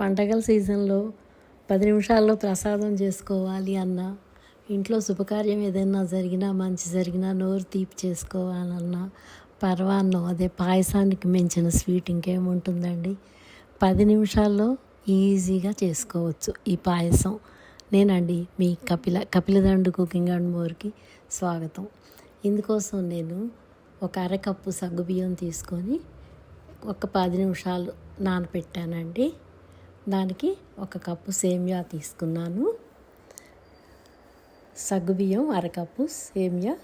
పండగల సీజన్లో పది నిమిషాల్లో ప్రసాదం చేసుకోవాలి అన్న ఇంట్లో శుభకార్యం ఏదైనా జరిగినా మంచి జరిగినా నోరు తీపి చేసుకోవాలన్నా పర్వాన్నం అదే పాయసానికి మించిన స్వీట్ ఇంకేముంటుందండి? పది నిమిషాల్లో ఈజీగా చేసుకోవచ్చు ఈ పాయసం. నేనండి మీ కపిల కపిలదండు కుకింగ్ అండ్ మోర్కి స్వాగతం. ఇందుకోసం నేను ఒక అరకప్పు సగ్గుబియ్యం తీసుకొని ఒక పది నిమిషాలు నానబెట్టానండి దానికి ఒక కప్పు సేమియా తీసుకున్నాను. సగ్గుబియ్యం అరకప్పు సేమియా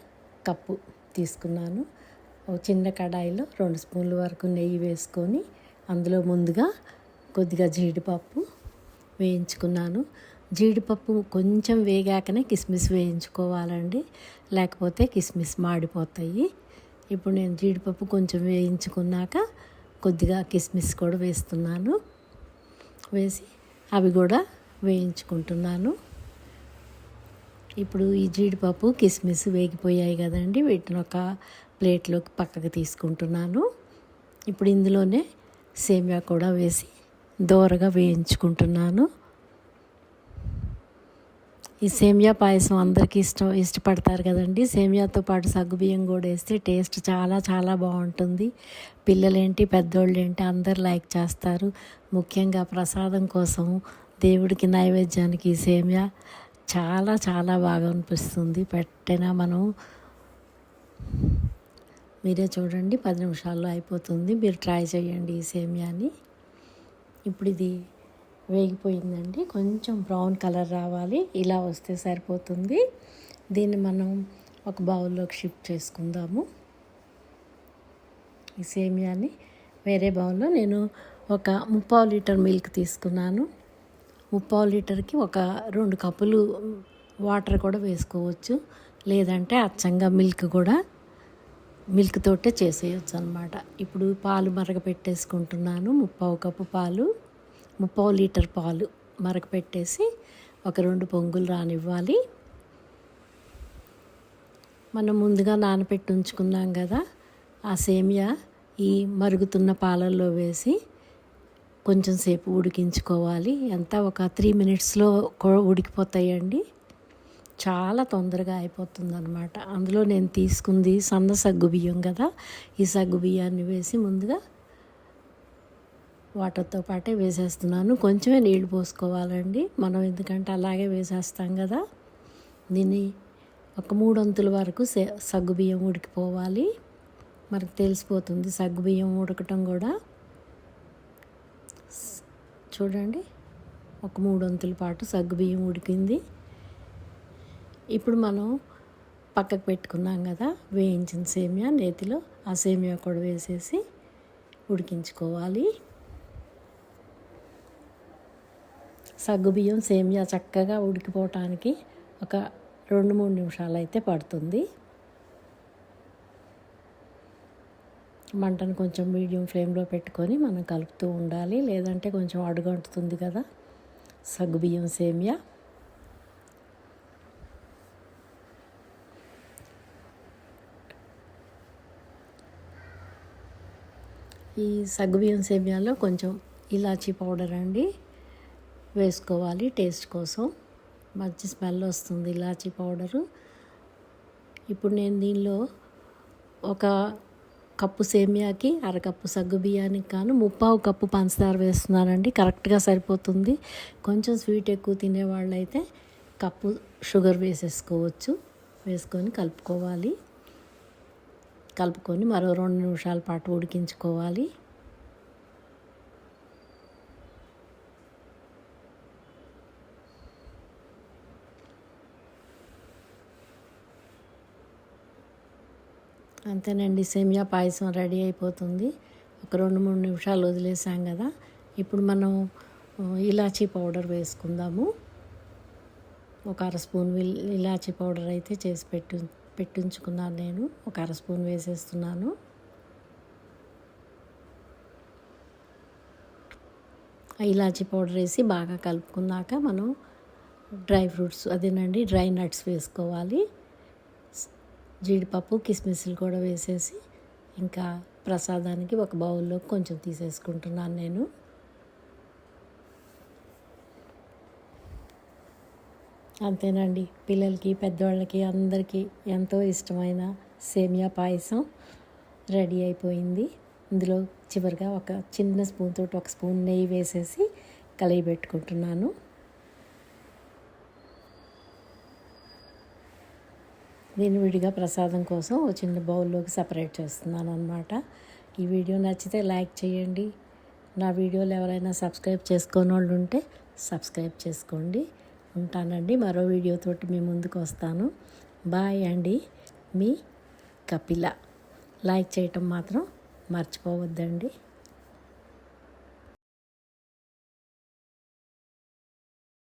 కప్పు తీసుకున్నాను. ఒక చిన్న కడాయిలో రెండు స్పూన్ల వరకు నెయ్యి వేసుకొని అందులో ముందుగా కొద్దిగా జీడిపప్పు వేయించుకున్నాను. జీడిపప్పు కొంచెం వేగాకనే కిస్మిస్ వేయించుకోవాలండి. లేకపోతే కిస్మిస్ మాడిపోతాయి. ఇప్పుడు నేను జీడిపప్పు కొంచెం వేయించుకున్నాక కొద్దిగా కిస్మిస్ కూడా వేస్తున్నాను. వేసి అవి కూడా వేయించుకుంటున్నాను. ఇప్పుడు ఈ జీడిపప్పు కిస్మిస్ వేగిపోయాయి కదండి వీటిని ఒక ప్లేట్లోకి పక్కకు తీసుకుంటున్నాను. ఇప్పుడు ఇందులోనే సేమియా కూడా వేసి దోరగా వేయించుకుంటున్నాను. ఈ సేమియా పాయసం అందరికీ ఇష్టం ఇష్టపడతారు కదండి. సేమియాతో పాటు సగ్గుబియ్యం కూడా వేస్తే టేస్ట్ చాలా చాలా బాగుంటుంది. పిల్లలేంటి పెద్దోళ్ళు ఏంటి అందరు లైక్ చేస్తారు. ముఖ్యంగా ప్రసాదం కోసం దేవుడికి నైవేద్యానికి ఈ సేమియా చాలా చాలా బాగా అనిపిస్తుంది. పెట్టినా మనం మీరే చూడండి పది నిమిషాల్లో అయిపోతుంది. మీరు ట్రై చేయండి ఈ సేమియాని. ఇప్పుడు ఇది వేగిపోయిందండి. కొంచెం బ్రౌన్ కలర్ రావాలి. ఇలా వస్తే సరిపోతుంది. దీన్ని మనం ఒక బౌల్లోకి షిఫ్ట్ చేసుకుందాము. ఈ సేమియాని వేరే బౌల్లో నేను ఒక ముప్పావు లీటర్ మిల్క్ తీసుకున్నాను. ముప్పావు లీటర్కి ఒక రెండు కప్పులు వాటర్ కూడా వేసుకోవచ్చు. లేదంటే అచ్చంగా మిల్క్ కూడా మిల్క్ తోటే చేసేయచ్చు అనమాట ఇప్పుడు పాలు మరగ పెట్టేసుకుంటున్నాను ముప్పావు కప్పు పాలు. ముప్పో లీటర్ పాలు మరకపెట్టేసి ఒక రెండు పొంగులు రానివ్వాలి. మనం ముందుగా నానబెట్టి ఉంచుకున్నాం కదా ఆ సేమియా ఈ మరుగుతున్న పాలల్లో వేసి కొంచెం సేపు ఉడికించుకోవాలి. ఎంత ఒక త్రీ మినిట్స్లో ఉడికిపోతాయండి. చాలా తొందరగా అయిపోతుంది అనమాట అందులో నేను తీసుకుంది సన్న సగ్గు బియ్యం కదా ఈ సగ్గు బియ్యాన్ని వేసి ముందుగా వాటర్తో పాటే వేసేస్తున్నాను. కొంచెమే నీళ్ళు పోసుకోవాలండి. మనం ఎందుకంటే అలాగే వేసేస్తాం కదా. దీన్ని ఒక మూడొంతుల వరకు సగ్గుబియ్యం ఉడికిపోవాలి. మనకు తెలిసిపోతుంది సగ్గుబియ్యం ఉడకటం కూడా. చూడండి. ఒక మూడొంతుల పాటు సగ్గుబియ్యం ఉడికింది. ఇప్పుడు మనం పక్కకు పెట్టుకున్నాం కదా వేయించిన సేమియా నేతిలో ఆ సేమియా కూడా వేసేసి ఉడికించుకోవాలి. సగ్గుబియ్యం సేమియా చక్కగా ఉడికిపోవటానికి ఒక రెండు మూడు నిమిషాలు అయితే పడుతుంది. మంటను కొంచెం మీడియం ఫ్లేమ్లో పెట్టుకొని మనం కలుపుతూ ఉండాలి. లేదంటే కొంచెం అడుగంటుతుంది కదా. సగ్గుబియ్యం సేమియా. ఈ సగ్గుబియ్యం సేమియాలో కొంచెం ఇలాచీ పౌడర్ అండి. వేసుకోవాలి టేస్ట్ కోసం. మంచి స్మెల్ వస్తుంది ఇలాచీ పౌడరు. ఇప్పుడు నేను దీనిలో ఒక కప్పు సేమియాకి అరకప్పు సగ్గు బియ్యానికి కాను ముప్పావు కప్పు పంచదార వేస్తున్నానండి. కరెక్ట్గా సరిపోతుంది. కొంచెం స్వీట్ ఎక్కువ తినేవాళ్ళైతే కప్పు షుగర్ వేసేసుకోవచ్చు. వేసుకొని కలుపుకోవాలి. కలుపుకొని మరో రెండు నిమిషాల పాటు ఉడికించుకోవాలి. అంతేనండి సేమియా పాయసం రెడీ అయిపోతుంది. ఒక రెండు మూడు నిమిషాలు వదిలేసాం కదా. ఇప్పుడు మనం ఇలాచీ పౌడర్ వేసుకుందాము. ఒక అర స్పూన్ ఇలాచీ పౌడర్ అయితే చేసి పెట్టు పెట్టించుకున్నాను నేను. ఒక అర స్పూన్ వేసేస్తున్నాను. ఇలాచీ పౌడర్ వేసి బాగా కలుపుకున్నాక మనం డ్రై ఫ్రూట్స్ అదేనండి డ్రై నట్స్ వేసుకోవాలి. జీడిపప్పు కిస్మిస్లు కూడా వేసేసి ఇంకా ప్రసాదానికి ఒక బౌల్లో కొంచెం తీసేసుకుంటున్నాను నేను. అంతేనండి పిల్లలకి పెద్దవాళ్ళకి అందరికీ ఎంతో ఇష్టమైన సేమియా పాయసం రెడీ అయిపోయింది. ఇందులో చివరిగా ఒక చిన్న స్పూన్ తోటి ఒక స్పూన్ నెయ్యి వేసేసి కలిగి పెట్టుకుంటున్నాను దీన్ని విడిగా ప్రసాదం కోసం ఒక చిన్న బౌల్లోకి సపరేట్ చేస్తున్నాను అనమాట ఈ వీడియో నచ్చితే లైక్ చేయండి. నా వీడియోలు ఎవరైనా సబ్స్క్రైబ్ చేసుకోని వాళ్ళు ఉంటే సబ్స్క్రైబ్ చేసుకోండి. ఉంటానండి. మరో వీడియోతోటి మీ ముందుకు వస్తాను. బాయ్ అండి. మీ కపిల. లైక్ చేయటం మాత్రం మర్చిపోవద్దండి.